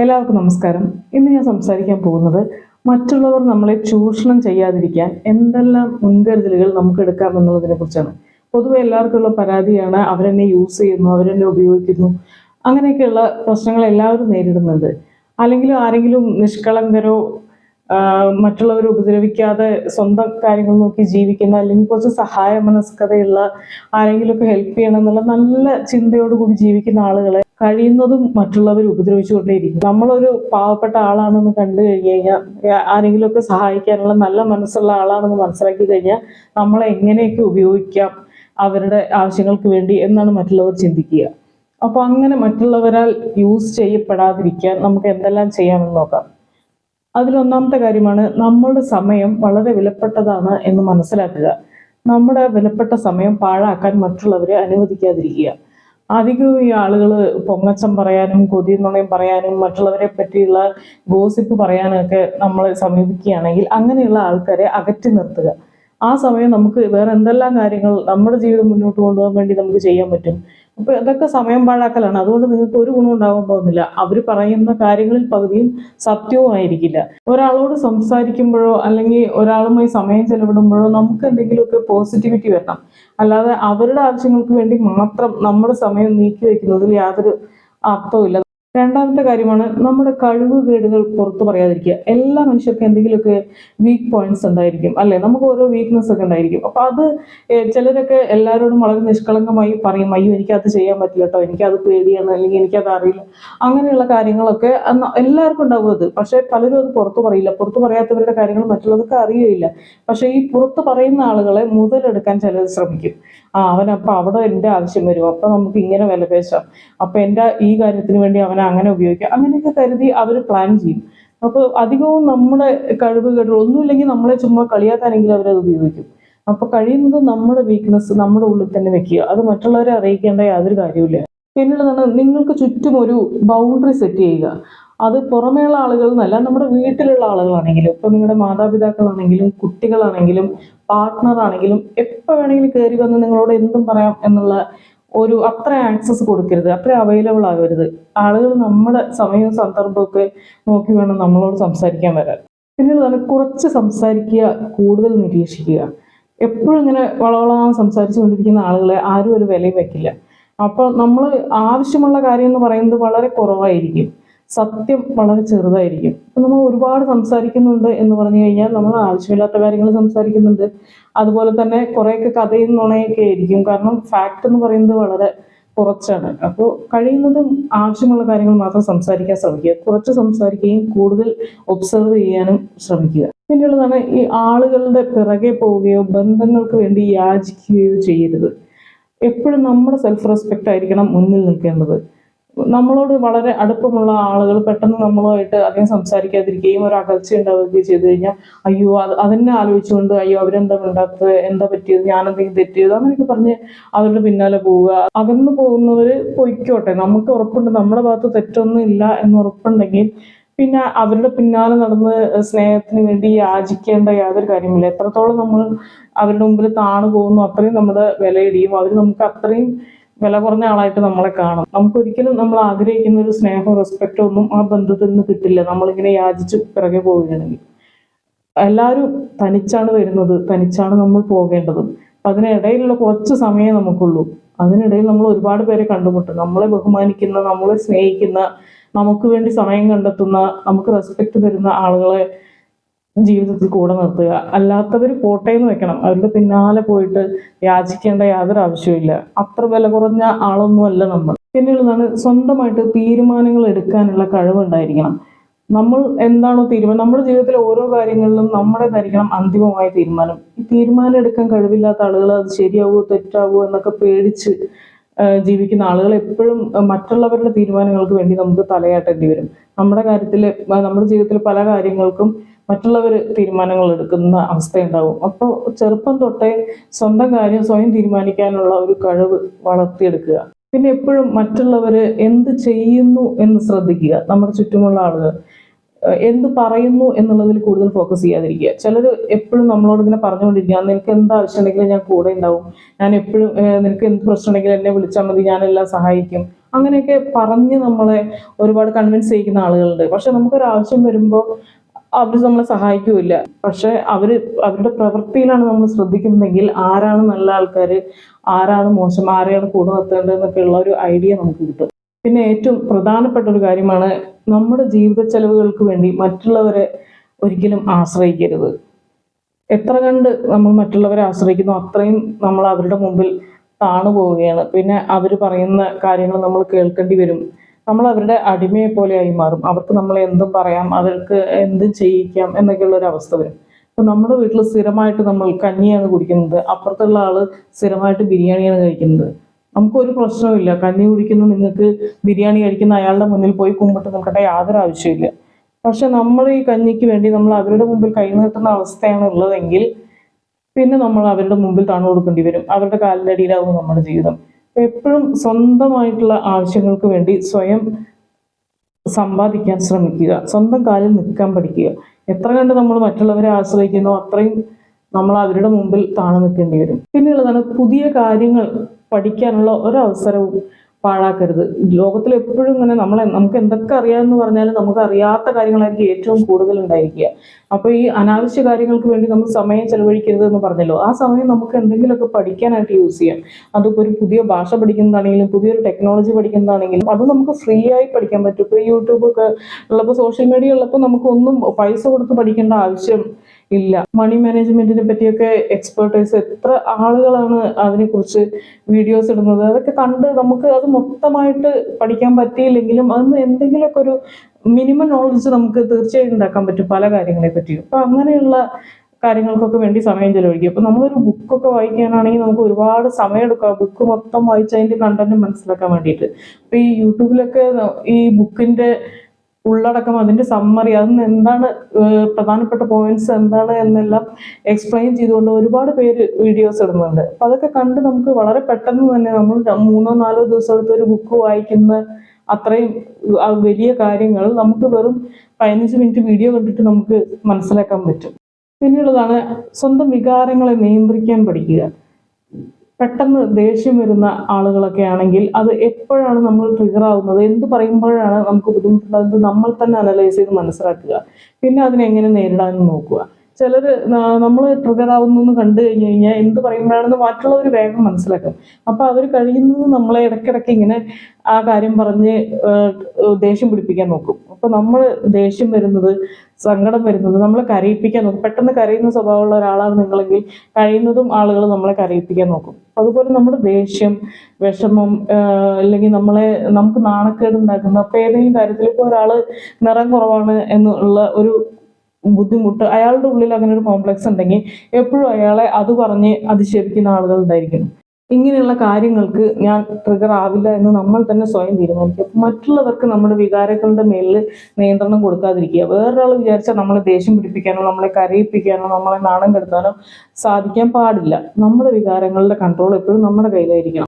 എല്ലാവർക്കും നമസ്കാരം. ഇന്ന് ഞാൻ സംസാരിക്കാൻ പോകുന്നത് മറ്റുള്ളവർ നമ്മളെ ചൂഷണം ചെയ്യാതിരിക്കാൻ എന്തെല്ലാം മുൻകരുതലുകൾ നമുക്ക് എടുക്കാം എന്നുള്ളതിനെ കുറിച്ചാണ്. പൊതുവെ എല്ലാവർക്കും ഉള്ള പരാതിയാണ് അവരെന്നെ യൂസ് ചെയ്യുന്നു അവരെന്നെ ഉപയോഗിക്കുന്നു അങ്ങനെയൊക്കെയുള്ള പ്രശ്നങ്ങൾ എല്ലാവരും നേരിടുന്നുണ്ട്. അല്ലെങ്കിൽ ആരെങ്കിലും നിഷ്കളങ്കരോ മറ്റുള്ളവരെ ഉപദ്രവിക്കാതെ സ്വന്തം കാര്യങ്ങൾ നോക്കി ജീവിക്കുന്ന അല്ലെങ്കിൽ കുറച്ച് സഹായ മനസ്കതയുള്ള ആരെങ്കിലുമൊക്കെ ഹെൽപ്പ് ചെയ്യണം എന്നുള്ള നല്ല ചിന്തയോടുകൂടി ജീവിക്കുന്ന ആളുകളെ കഴിയുന്നതും മറ്റുള്ളവർ ഉപദ്രവിച്ചുകൊണ്ടേയിരിക്കും. നമ്മളൊരു പാവപ്പെട്ട ആളാണെന്ന് കണ്ടു കഴിഞ്ഞു കഴിഞ്ഞാൽ ആരെങ്കിലുമൊക്കെ സഹായിക്കാനുള്ള നല്ല മനസ്സുള്ള ആളാണെന്ന് മനസ്സിലാക്കി കഴിഞ്ഞാൽ നമ്മളെ എങ്ങനെയൊക്കെ ഉപയോഗിക്കാം അവരുടെ ആവശ്യങ്ങൾക്ക് വേണ്ടി എന്നാണ് മറ്റുള്ളവർ ചിന്തിക്കുക. അപ്പോൾ അങ്ങനെ മറ്റുള്ളവരാൽ യൂസ് ചെയ്യപ്പെടാതിരിക്കാൻ നമുക്ക് എന്തെല്ലാം ചെയ്യാമെന്ന് നോക്കാം. അതിലൊന്നാമത്തെ കാര്യമാണ് നമ്മളുടെ സമയം വളരെ വിലപ്പെട്ടതാണ് എന്ന് മനസ്സിലാക്കുക. നമ്മുടെ വിലപ്പെട്ട സമയം പാഴാക്കാൻ മറ്റുള്ളവരെ അനുവദിക്കാതിരിക്കുക. അധികവും ഈ ആളുകൾ പൊങ്ങച്ചം പറയാനും കൊതി നുണയും പറയാനും മറ്റുള്ളവരെ പറ്റിയുള്ള ഗോസിപ്പ് പറയാനൊക്കെ നമ്മളെ സമീപിക്കുകയാണെങ്കിൽ അങ്ങനെയുള്ള ആൾക്കാരെ അകറ്റി നിർത്തുക. ആ സമയം നമുക്ക് വേറെ എന്തെല്ലാം കാര്യങ്ങൾ നമ്മുടെ ജീവിതം മുന്നോട്ട് കൊണ്ടുപോകാൻ വേണ്ടി നമുക്ക് ചെയ്യാൻ പറ്റും? അപ്പൊ ഇതൊക്കെ സമയം പാഴാക്കലാണ്. അതുകൊണ്ട് നിങ്ങൾക്ക് ഒരു ഗുണം ഉണ്ടാകാൻ പോകുന്നില്ല. അവർ പറയുന്ന കാര്യങ്ങളിൽ പകുതിയും സത്യവും ആയിരിക്കില്ല. ഒരാളോട് സംസാരിക്കുമ്പോഴോ അല്ലെങ്കിൽ ഒരാളുമായി സമയം ചെലവിടുമ്പോഴോ നമുക്ക് എന്തെങ്കിലുമൊക്കെ പോസിറ്റിവിറ്റി വരണം. അല്ലാതെ അവരുടെ ആവശ്യങ്ങൾക്ക് വേണ്ടി മാത്രം നമ്മുടെ സമയം നീക്കി വെക്കുന്നതിൽ യാതൊരു അർത്ഥവുമില്ല. രണ്ടാമത്തെ കാര്യമാണ് നമ്മുടെ കഴിവുകേടുകൾ പുറത്തു പറയാതിരിക്കുക. എല്ലാ മനുഷ്യർക്കും എന്തെങ്കിലുമൊക്കെ വീക്ക് പോയിന്റ്സ് ഉണ്ടായിരിക്കും അല്ലെ? നമുക്ക് ഓരോ വീക്ക്നെസ് ഒക്കെ ഉണ്ടായിരിക്കും. അപ്പൊ അത് ചിലരൊക്കെ എല്ലാവരോടും വളരെ നിഷ്കളങ്കമായി പറയും അയ്യോ എനിക്കത് ചെയ്യാൻ പറ്റില്ല കേട്ടോ എനിക്കത് പേടിയാണ് അല്ലെങ്കിൽ എനിക്കത് അറിയില്ല. അങ്ങനെയുള്ള കാര്യങ്ങളൊക്കെ എല്ലാവർക്കും ഉണ്ടാവും അത്. പക്ഷെ പലരും അത് പുറത്തു പറയില്ല. പുറത്തു പറയാത്തവരുടെ കാര്യങ്ങൾ മറ്റുള്ളവർക്ക് അറിയുകയില്ല. പക്ഷെ ഈ പുറത്ത് പറയുന്ന ആളുകളെ മുതലെടുക്കാൻ ചിലർ ശ്രമിക്കും. ആ അവനപ്പം അവിടെ എന്റെ ആവശ്യം വരും. അപ്പൊ നമുക്ക് ഇങ്ങനെ വില പേശാം അപ്പൊ എന്റെ ഈ കാര്യത്തിന് വേണ്ടി അവനെ അങ്ങനെ ഉപയോഗിക്കാം. അങ്ങനെയൊക്കെ കരുതി അവർ പ്ലാൻ ചെയ്യും. അപ്പോൾ അധികവും നമ്മുടെ ഒന്നും ഒന്നുമില്ലെങ്കിൽ നമ്മളെ ചുമ്മാ കളിയാക്കാനെങ്കിലും അവരത് ഉപയോഗിക്കും. അപ്പോൾ കഴിയുന്നത് നമ്മുടെ വീക്ക്നെസ് നമ്മുടെ ഉള്ളിൽ തന്നെ വെക്കുക. അത് മറ്റുള്ളവരെ അറിയിക്കേണ്ട യാതൊരു കാര്യമില്ല പിന്നുള്ളതാണ് നിങ്ങൾക്ക് ചുറ്റും ഒരു ബൗണ്ടറി സെറ്റ് ചെയ്യുക. അത് പുറമേയുള്ള ആളുകൾ എന്നല്ല നമ്മുടെ വീട്ടിലുള്ള ആളുകളാണെങ്കിലും ഇപ്പൊ നിങ്ങളുടെ മാതാപിതാക്കളാണെങ്കിലും കുട്ടികളാണെങ്കിലും പാർട്ട്ണർ ആണെങ്കിലും എപ്പോൾ വേണമെങ്കിലും കയറി വന്ന് നിങ്ങളോട് എന്തും പറയാം എന്നുള്ള ഒരു അത്ര ആക്സസ് കൊടുക്കരുത് അത്ര അവൈലബിൾ ആകരുത്. ആളുകൾ നമ്മുടെ സമയവും സന്ദർഭമൊക്കെ നോക്കി വേണം നമ്മളോട് സംസാരിക്കാൻ വരാൻ. പിന്നീട് കുറച്ച് സംസാരിക്കുക കൂടുതൽ നിരീക്ഷിക്കുക. എപ്പോഴും ഇങ്ങനെ വളവളാൻ സംസാരിച്ചു കൊണ്ടിരിക്കുന്ന ആളുകളെ ആരും ഒരു വിലയും വെക്കില്ല. അപ്പോൾ നമ്മൾ ആവശ്യമുള്ള കാര്യം എന്ന് പറയുന്നത് വളരെ കുറവായിരിക്കും. സത്യം വളരെ ചെറുതായിരിക്കും. നമ്മൾ ഒരുപാട് സംസാരിക്കുന്നുണ്ട് എന്ന് പറഞ്ഞു കഴിഞ്ഞാൽ നമ്മൾ ആവശ്യമില്ലാത്ത കാര്യങ്ങൾ സംസാരിക്കുന്നുണ്ട്. അതുപോലെ തന്നെ കുറേയൊക്കെ കഥയും നുണയൊക്കെ ആയിരിക്കും. കാരണം ഫാക്ട് എന്ന് പറയുന്നത് വളരെ കുറച്ചാണ്. അപ്പോൾ കഴിയുന്നതും ആവശ്യമുള്ള കാര്യങ്ങൾ മാത്രം സംസാരിക്കാൻ ശ്രമിക്കുക. കുറച്ച് സംസാരിക്കുകയും കൂടുതൽ ഒബ്സർവ് ചെയ്യാനും ശ്രമിക്കുക. പിന്നെയുള്ളതാണ് ഈ ആളുകളുടെ പിറകെ പോവുകയോ ബന്ധങ്ങൾക്ക് വേണ്ടി യാചിക്കുകയോ ചെയ്യരുത്. എപ്പോഴും നമ്മുടെ സെൽഫ് റെസ്പെക്റ്റ് ആയിരിക്കണം മുന്നിൽ നിൽക്കേണ്ടത്. നമ്മളോട് വളരെ അടുപ്പമുള്ള ആളുകൾ പെട്ടെന്ന് നമ്മളുമായിട്ട് അധികം സംസാരിക്കാതിരിക്കുകയും ഒരു അകൽച്ച ഉണ്ടാവുകയും ചെയ്തു കഴിഞ്ഞാൽ അയ്യോ അത് അതിനെ ആലോചിച്ചുകൊണ്ട് അയ്യോ അവരെന്താ മിണ്ടാത്തത്? എന്താ പറ്റിയത്? ഞാൻ എന്തെങ്കിലും തെറ്റിയത്? അങ്ങനെയൊക്കെ പറഞ്ഞ് അവരുടെ പിന്നാലെ പോവുക. അകന്നു പോകുന്നവർ പൊയ്ക്കോട്ടെ. നമുക്ക് ഉറപ്പുണ്ട്. നമ്മുടെ ഭാഗത്ത് തെറ്റൊന്നും ഇല്ല എന്ന് ഉറപ്പുണ്ടെങ്കിൽ പിന്നെ അവരുടെ പിന്നാലെ നടന്ന് സ്നേഹത്തിന് വേണ്ടി യാചിക്കേണ്ട യാതൊരു കാര്യമില്ല. എത്രത്തോളം നമ്മൾ അവരുടെ മുമ്പിൽ താണു പോകുന്നു അത്രയും നമ്മുടെ വിലയിടിയും. അവർ നമുക്ക് അത്രയും വില കുറഞ്ഞ ആളായിട്ട് നമ്മളെ കാണും. നമുക്കൊരിക്കലും നമ്മൾ ആഗ്രഹിക്കുന്ന ഒരു സ്നേഹവും റെസ്പെക്റ്റോ ഒന്നും ആ ബന്ധത്തിൽ നിന്ന് കിട്ടില്ല. നമ്മളിങ്ങനെ യാചിച്ച് പിറകെ പോവുകയാണെങ്കിൽ. എല്ലാവരും തനിച്ചാണ് വരുന്നത് തനിച്ചാണ് നമ്മൾ പോകേണ്ടത്. അപ്പം അതിനിടയിലുള്ള കുറച്ച് സമയം നമുക്കുള്ളൂ. അതിനിടയിൽ നമ്മൾ ഒരുപാട് പേരെ കണ്ടുമുട്ടും. നമ്മളെ ബഹുമാനിക്കുന്ന നമ്മളെ സ്നേഹിക്കുന്ന നമുക്ക് വേണ്ടി സമയം കണ്ടെത്തുന്ന നമുക്ക് റെസ്പെക്ട് തരുന്ന ആളുകളെ ജീവിതത്തിൽ കൂടെ നിർത്തുക. അല്ലാത്തവർ പോട്ടെ എന്ന് വെക്കണം. അവരുടെ പിന്നാലെ പോയിട്ട് യാചിക്കേണ്ട യാതൊരു ആവശ്യമില്ല അത്ര വില കുറഞ്ഞ ആളൊന്നുമല്ല നമ്മൾ. പിന്നെയുള്ളതാണ് സ്വന്തമായിട്ട് തീരുമാനങ്ങൾ എടുക്കാനുള്ള കഴിവുണ്ടായിരിക്കണം. നമ്മൾ എന്താണോ തീരുമാനം നമ്മുടെ ജീവിതത്തിലെ ഓരോ കാര്യങ്ങളിലും നമ്മുടേതായിരിക്കണം അന്തിമമായ തീരുമാനം. ഈ തീരുമാനം എടുക്കാൻ കഴിവില്ലാത്ത ആളുകൾ അത് ശരിയാവോ തെറ്റാവോ എന്നൊക്കെ പേടിച്ച് ജീവിക്കുന്ന ആളുകൾ എപ്പോഴും മറ്റുള്ളവരുടെ തീരുമാനങ്ങൾക്ക് വേണ്ടി നമുക്ക് തലയാട്ടേണ്ടി വരും. നമ്മുടെ കാര്യത്തിൽ നമ്മുടെ ജീവിതത്തിൽ പല കാര്യങ്ങൾക്കും മറ്റുള്ളവർ തീരുമാനങ്ങൾ എടുക്കുന്ന അവസ്ഥയുണ്ടാവും. അപ്പോൾ ചെറുപ്പം തൊട്ടേ സ്വന്തം കാര്യം സ്വയം തീരുമാനിക്കാനുള്ള ഒരു കഴിവ് വളർത്തിയെടുക്കുക. പിന്നെ എപ്പോഴും മറ്റുള്ളവർ എന്ത് ചെയ്യുന്നു എന്ന് ശ്രദ്ധിക്കുക. നമ്മുടെ ചുറ്റുമുള്ള ആളുകൾ. എന്ത് പറയുന്നു എന്നുള്ളതിൽ കൂടുതൽ ഫോക്കസ് ചെയ്യാതിരിക്കുക. ചിലർ എപ്പോഴും നമ്മളോട് ഇങ്ങനെ പറഞ്ഞുകൊണ്ടിരിക്കുക നിനക്ക് എന്ത് ആവശ്യമുണ്ടെങ്കിലും ഞാൻ കൂടെ ഉണ്ടാവും. ഞാൻ എപ്പോഴും നിനക്ക് എന്ത് പ്രശ്നം ഉണ്ടെങ്കിലും എന്നെ വിളിച്ചാൽ മതി. ഞാനെല്ലാം സഹായിക്കും. അങ്ങനെയൊക്കെ പറഞ്ഞ് നമ്മളെ ഒരുപാട് കൺവിൻസ് ചെയ്യിക്കുന്ന ആളുകളുണ്ട്. പക്ഷെ നമുക്കൊരു ആവശ്യം വരുമ്പോൾ അവർ നമ്മളെ സഹായിക്കുമില്ല പക്ഷെ അവർ അവരുടെ പ്രവൃത്തിയിലാണ് നമ്മൾ ശ്രദ്ധിക്കുന്നതെങ്കിൽ ആരാണ് നല്ല ആൾക്കാർ ആരാണ് മോശം ആരെയാണ് കൂടെ നിർത്തേണ്ടതെന്നൊക്കെ ഉള്ള ഒരു ഐഡിയ നമുക്ക് കിട്ടും. പിന്നെ ഏറ്റവും പ്രധാനപ്പെട്ട ഒരു കാര്യമാണ് നമ്മുടെ ജീവിത ചെലവുകൾക്ക് വേണ്ടി മറ്റുള്ളവരെ ഒരിക്കലും ആശ്രയിക്കരുത്. എത്ര കണ്ട് നമ്മൾ മറ്റുള്ളവരെ ആശ്രയിക്കുന്നു അത്രയും നമ്മൾ അവരുടെ മുമ്പിൽ താണു പോവുകയാണ് പിന്നെ അവർ പറയുന്ന കാര്യങ്ങൾ നമ്മൾ കേൾക്കേണ്ടി വരും. നമ്മൾ അവരുടെ അടിമയെ പോലെയായി മാറും. അവർക്ക് നമ്മൾ എന്തും പറയാം അവർക്ക് എന്തും ചെയ്യിക്കാം എന്നൊക്കെയുള്ള ഒരു അവസ്ഥ വരും. ഇപ്പം നമ്മുടെ വീട്ടിൽ സ്ഥിരമായിട്ട് നമ്മൾ കഞ്ഞിയാണ് കുടിക്കുന്നത്. അപ്പുറത്തുള്ള ആൾ സ്ഥിരമായിട്ട് ബിരിയാണിയാണ് കഴിക്കുന്നത്. നമുക്കൊരു പ്രശ്നവുമില്ല കഞ്ഞി കുടിക്കുന്ന നിങ്ങൾക്ക് ബിരിയാണി കഴിക്കുന്ന അയാളുടെ മുന്നിൽ പോയി കുമ്പിട്ട് നിൽക്കേണ്ട യാതൊരു ആവശ്യമില്ല പക്ഷെ നമ്മൾ ഈ കഞ്ഞിക്ക് വേണ്ടി നമ്മൾ അവരുടെ മുമ്പിൽ കൈ നീട്ടുന്ന അവസ്ഥയാണ് ഉള്ളതെങ്കിൽ പിന്നെ നമ്മൾ അവരുടെ മുമ്പിൽ താണു കൊടുക്കേണ്ടി വരും. അവരുടെ കാലിന്റെ അടിയിലാവും നമ്മുടെ ജീവിതം. എപ്പോഴും സ്വന്തമായിട്ടുള്ള ആവശ്യങ്ങൾക്ക് വേണ്ടി സ്വയം സമ്പാദിക്കാൻ ശ്രമിക്കുക. സ്വന്തം കാലിൽ നിൽക്കാൻ പഠിക്കുക. എത്ര കണ്ട് നമ്മൾ മറ്റുള്ളവരെ ആശ്രയിക്കുന്നോ അത്രയും നമ്മൾ അവരുടെ മുമ്പിൽ താണു നിൽക്കേണ്ടി വരും. പിന്നെയുള്ളതാണ് പുതിയ കാര്യങ്ങൾ പഠിക്കാനുള്ള ഒരവസരവും പാഴാക്കരുത്. ലോകത്തിൽ എപ്പോഴും ഇങ്ങനെ നമ്മളെ നമുക്ക് എന്തൊക്കെ അറിയാമെന്ന് പറഞ്ഞാലും നമുക്ക് അറിയാത്ത കാര്യങ്ങളായിരിക്കും ഏറ്റവും കൂടുതൽ ഉണ്ടായിരിക്കുക അപ്പോൾ ഈ അനാവശ്യ കാര്യങ്ങൾക്ക് വേണ്ടി നമ്മൾ സമയം ചെലവഴിക്കരുത് എന്ന് പറഞ്ഞല്ലോ. ആ സമയം നമുക്ക് എന്തെങ്കിലുമൊക്കെ പഠിക്കാനായിട്ട് യൂസ് ചെയ്യാം. അതിപ്പോൾ ഒരു പുതിയ ഭാഷ പഠിക്കുന്നതാണെങ്കിലും പുതിയൊരു ടെക്നോളജി പഠിക്കുന്നതാണെങ്കിലും അത് നമുക്ക് ഫ്രീ ആയി പഠിക്കാൻ പറ്റും. ഇപ്പോൾ യൂട്യൂബ് ഒക്കെ ഉള്ളപ്പോൾ സോഷ്യൽ മീഡിയ ഉള്ളപ്പോൾ നമുക്കൊന്നും പൈസ കൊടുത്ത് പഠിക്കേണ്ട ആവശ്യം ഇല്ല. മണി മാനേജ്മെന്റിനെ പറ്റിയൊക്കെ എക്സ്പേർട്ടേഴ്സ് എത്ര ആളുകളാണ് അതിനെക്കുറിച്ച് വീഡിയോസ് ഇടുന്നത്? അതൊക്കെ കണ്ട് നമുക്ക് അത് മൊത്തമായിട്ട് പഠിക്കാൻ പറ്റിയില്ലെങ്കിലും അതിന് എന്തെങ്കിലുമൊക്കെ ഒരു മിനിമം നോളജ് നമുക്ക് തീർച്ചയായും ഉണ്ടാക്കാൻ പറ്റും പല കാര്യങ്ങളെ പറ്റിയും. അപ്പൊ അങ്ങനെയുള്ള കാര്യങ്ങൾക്കൊക്കെ വേണ്ടി സമയം ചെലവഴിക്കും. അപ്പൊ നമ്മളൊരു ബുക്കൊക്കെ വായിക്കാനാണെങ്കിൽ നമുക്ക് ഒരുപാട് സമയം എടുക്കാം ബുക്ക് മൊത്തം വായിച്ച് അതിന്റെ കണ്ടന്റ് മനസ്സിലാക്കാൻ വേണ്ടിയിട്ട്. ഇപ്പൊ ഈ യൂട്യൂബിലൊക്കെ ഈ ബുക്കിന്റെ ഉള്ളടക്കം അതിന്റെ സമ്മറി അതിന് എന്താണ് പ്രധാനപ്പെട്ട പോയിന്റ്സ് എന്താണ് എന്നെല്ലാം എക്സ്പ്ലെയിൻ ചെയ്തുകൊണ്ട് ഒരുപാട് പേര് വീഡിയോസ് ഇടുന്നുണ്ട്. അപ്പൊ അതൊക്കെ കണ്ട് നമുക്ക് വളരെ പെട്ടെന്ന് തന്നെ നമ്മൾ മൂന്നോ നാലോ ദിവസം എടുത്ത് ഒരു ബുക്ക് വായിക്കുന്ന അത്രയും വലിയ കാര്യങ്ങൾ നമുക്ക് വെറും പതിനഞ്ച് മിനിറ്റ് വീഡിയോ കണ്ടിട്ട് നമുക്ക് മനസ്സിലാക്കാൻ പറ്റും. പിന്നെയുള്ളതാണ് സ്വന്തം വികാരങ്ങളെ നിയന്ത്രിക്കാൻ പഠിക്കുക. പെട്ടെന്ന് ദേഷ്യം വരുന്ന ആളുകളൊക്കെ ആണെങ്കിൽ അത് എപ്പോഴാണ് നമ്മൾ ട്രിഗർ ആവുന്നത്? എന്ത് പറയുമ്പോഴാണ് നമുക്ക് ബുദ്ധിമുട്ടുള്ളത് നമ്മൾ തന്നെ അനലൈസ് ചെയ്ത് മനസ്സിലാക്കുക. പിന്നെ അതിനെങ്ങനെ നേരിടാനും നോക്കുക. ചിലർ നമ്മൾ ട്രിഗർ ആവുന്നു കണ്ടു കഴിഞ്ഞു കഴിഞ്ഞാൽ എന്ത് പറയുമ്പോഴാണെന്ന് മറ്റുള്ളവർ വേഗം മനസ്സിലാക്കും. അപ്പൊ അവർ കഴിയുന്നത് നമ്മളെ ഇടയ്ക്കിടയ്ക്ക് ഇങ്ങനെ ആ കാര്യം പറഞ്ഞ് ദേഷ്യം പിടിപ്പിക്കാൻ നോക്കും. അപ്പൊ നമ്മൾ ദേഷ്യം വരുന്നത് സങ്കടം വരുന്നത് നമ്മളെ കരയിപ്പിക്കാൻ നോക്കും. പെട്ടെന്ന് കരയുന്ന സ്വഭാവമുള്ള ഒരാളാണ് നിങ്ങളെങ്കിൽ കഴിയുന്നതും ആളുകൾ നമ്മളെ കരയിപ്പിക്കാൻ നോക്കും. അതുപോലെ നമ്മുടെ ദേഷ്യം വിഷമം അല്ലെങ്കിൽ നമ്മളെ നമുക്ക് നാണക്കേട് ഉണ്ടാക്കുന്ന അപ്പൊ ഏതെങ്കിലും കാര്യത്തിൽ ഇപ്പോൾ ഒരാൾ നിറം കുറവാണ് എന്നുള്ള ഒരു ബുദ്ധിമുട്ട് അയാളുടെ ഉള്ളിൽ അങ്ങനെ ഒരു കോംപ്ലക്സ് ഉണ്ടെങ്കിൽ എപ്പോഴും അയാളെ അത് പറഞ്ഞ് അധിക്ഷേപിക്കുന്ന ആളുകൾ ഉണ്ടായിരിക്കും. ഇങ്ങനെയുള്ള കാര്യങ്ങൾക്ക് ഞാൻ ട്രിഗർ ആവില്ല എന്ന് നമ്മൾ തന്നെ സ്വയം തീരുമാനിക്കുക മറ്റുള്ളവർക്ക് നമ്മുടെ വികാരങ്ങളുടെ മേലിൽ നിയന്ത്രണം കൊടുക്കാതിരിക്കുക. വേറൊരാൾ വിചാരിച്ചാൽ നമ്മളെ ദേഷ്യം പിടിപ്പിക്കാനോ നമ്മളെ കരയിപ്പിക്കാനോ നമ്മളെ നാണം കെടുത്താനോ സാധിക്കാൻ പാടില്ല. നമ്മുടെ വികാരങ്ങളുടെ കൺട്രോൾ എപ്പോഴും നമ്മുടെ കയ്യിലായിരിക്കണം.